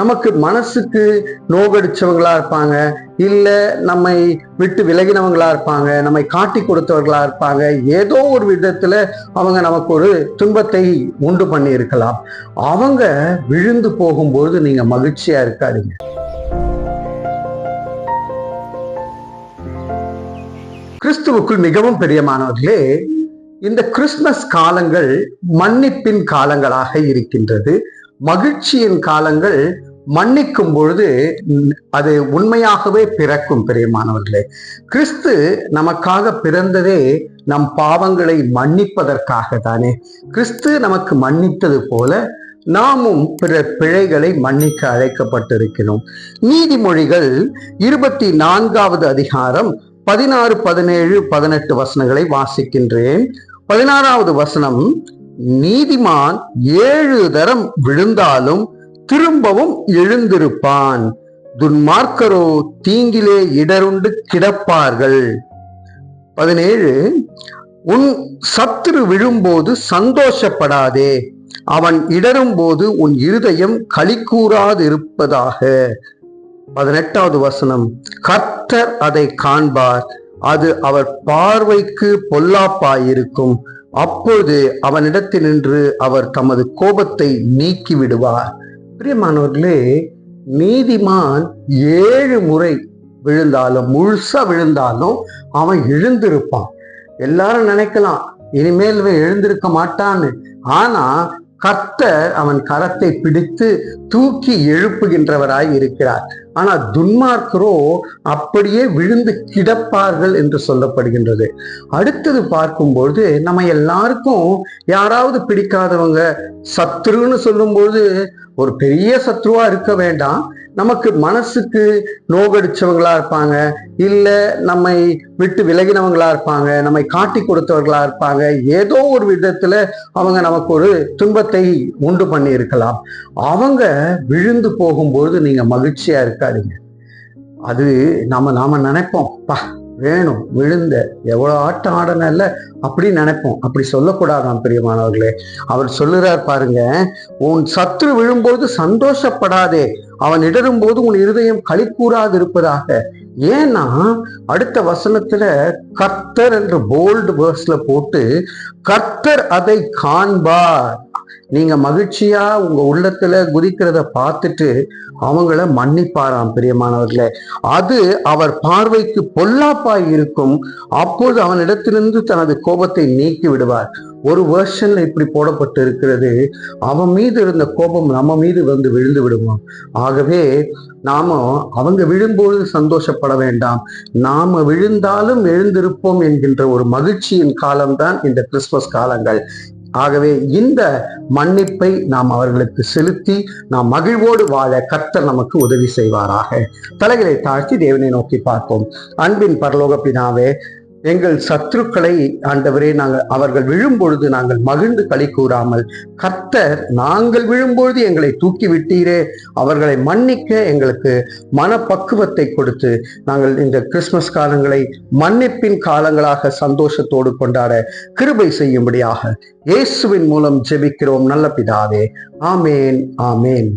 நமக்கு மனசுக்கு நோகடிச்சவங்களா இருப்பாங்க. இல்ல நம்மை விட்டு விலகினவங்களா இருப்பாங்க. நம்மை காட்டி கொடுத்தவர்களா இருப்பாங்க. ஏதோ ஒரு விதத்துல அவங்க நமக்கு ஒரு துன்பத்தை உண்டு பண்ணி இருக்கலாம் அவங்க விழுந்து போகும்போது நீங்க மகிழ்ச்சியா இருக்காதீங்க. கிறிஸ்துவுக்குள் மிகவும் பிரியமானவர்களே இந்த கிறிஸ்துமஸ் காலங்கள் மன்னிப்பின் காலங்களாக இருக்கின்றது. மகிழ்ச்சியின் காலங்கள் மன்னிக்கும் பொழுது அது உண்மையாகவே பிறக்கும் பிரியமானவர்களே. கிறிஸ்து நமக்காக பிறந்ததே நம் பாவங்களை மன்னிப்பதற்காக தானே. கிறிஸ்து நமக்கு மன்னித்தது போல நாமும் பிற பிழைகளை மன்னிக்க அழைக்கப்பட்டிருக்கிறோம். நீதிமொழிகள் இருபத்தி நான்காவது அதிகாரம் பதினாறு பதினேழு பதினெட்டு வசனங்களை வாசிக்கின்றேன். பதினாறாவது வசனம் நீதிமான் ஏழு தரம் விழுந்தாலும் திரும்பவும் எழுந்திருப்பான். துன்மார்க்கரோ தீங்கிலே இடருண்டு கிடப்பார்கள். பதினேழு உன் சத்துரு விழும்போது சந்தோஷப்படாதே. அவன் இடரும்போது உன் இருதயம் களிக்கூறாதிருப்பதாக. பதினெட்டாவது வசனம் கர்த்தர் அதை காண்பார். அது அவர் பார்வைக்கு பொல்லாப்பாயிருக்கும். அப்பொழுது அவனிடத்தினின்று அவர் தமது கோபத்தை நீக்கி விடுவார் பிரியமானவர்களே நீதிமான் ஏழு முறை விழுந்தாலும் முழுசா விழுந்தாலும் அவன் எழுந்திருப்பான். எல்லாரும் நினைக்கலாம் இனிமேல் எழுந்திருக்க மாட்டான்னு. ஆனா கர்த்தர் அவன் கரத்தை பிடித்து தூக்கி எழுப்புகின்றவராய் இருக்கிறார். ஆனா துன்மார்க்கரோ அப்படியே விழுந்து கிடப்பார்கள் என்று சொல்லப்படுகின்றது. அடுத்தது பார்க்கும்பொழுது நம்ம எல்லாருக்கும் யாராவது பிடிக்காதவங்க சத்ருன்னு சொல்லும்போது ஒரு பெரிய சத்ருவா இருக்க வேண்டாம். நமக்கு மனசுக்கு நோகடிச்சவங்களா இருப்பாங்க. இல்ல நம்மை விட்டு விலகினவங்களா இருப்பாங்க. நம்மை காட்டி கொடுத்தவர்களா இருப்பாங்க. ஏதோ ஒரு விதத்துல அவங்க நமக்கு ஒரு துன்பத்தை உண்டு பண்ணி இருக்கலாம் அவங்க விழுந்து போகும்போது நீங்க மகிழ்ச்சியா இருக்காதீங்க. அது நாம நாம நினைப்போம். பா வேணும் விழுந்த. எவ்வளோ ஆட்டம் ஆடனல்ல அப்படி நினைப்போம். அப்படி சொல்லக்கூடாதாம் பிரியமானவர்களே. அவர் சொல்லுறார் பாருங்க உன் சத்ரு விழும்போது சந்தோஷப்படாதே. அவன் இடரும்போது உன் இருதயம் களிக்கூறாது இருப்பதாக ஏன்னா அடுத்த வசனத்துல கர்த்தர் என்று போல்டு வேர்ஸ்ல போட்டு கர்த்தர் அதை காண்பார். நீங்க மகிழ்ச்சியா உங்க உள்ளத்துல குதிக்கிறத பார்த்துட்டு அவங்கள மன்னிப்பாராம் பிரியமானவர்களே. அது அவர் பார்வைக்கு பொல்லாப்பாய் இருக்கும். அப்போது அவனிடத்திலிருந்து தனது கோபத்தை நீக்கி விடுவார். ஒரு வேர்ஷன்ல இப்படி போடப்பட்டு இருக்கிறது. அவன் மீது இருந்த கோபம் நம்ம மீது வந்து விழுந்து விடுமா? ஆகவே நாம அவங்க விழும்போது சந்தோஷப்பட வேண்டாம். நாம விழுந்தாலும் எழுந்திருப்போம் என்கின்ற ஒரு மகிழ்ச்சியின் காலம்தான் இந்த கிறிஸ்துமஸ் காலங்கள். ஆகவே இந்த மன்னிப்பை நாம் அவர்களுக்கு செலுத்தி நாம் மகிழ்வோடு வாழ கர்த்தர் நமக்கு உதவி செய்வாராக. தலைகளை தாழ்த்தி தேவனை நோக்கி பார்ப்போம். அன்பின் பரலோக பினாவே எங்கள் சத்துருக்களை ஆண்டவரே நாங்கள் அவர்கள் விழும்பொழுது நாங்கள் மகிழ்ந்து களி கூறாமல் கர்த்தர் நாங்கள் விழும்பொழுது எங்களை தூக்கி விட்டீரே அவர்களை மன்னிக்க எங்களுக்கு மனப்பக்குவத்தை கொடுத்து நாங்கள் இந்த கிறிஸ்துமஸ் காலங்களை மன்னிப்பின் காலங்களாக சந்தோஷத்தோடு கொண்டாட கிருபை செய்யும்படியாக இயேசுவின் மூலம் ஜெபிக்கிறோம் நல்ல பிதாவே. ஆமேன் ஆமேன்.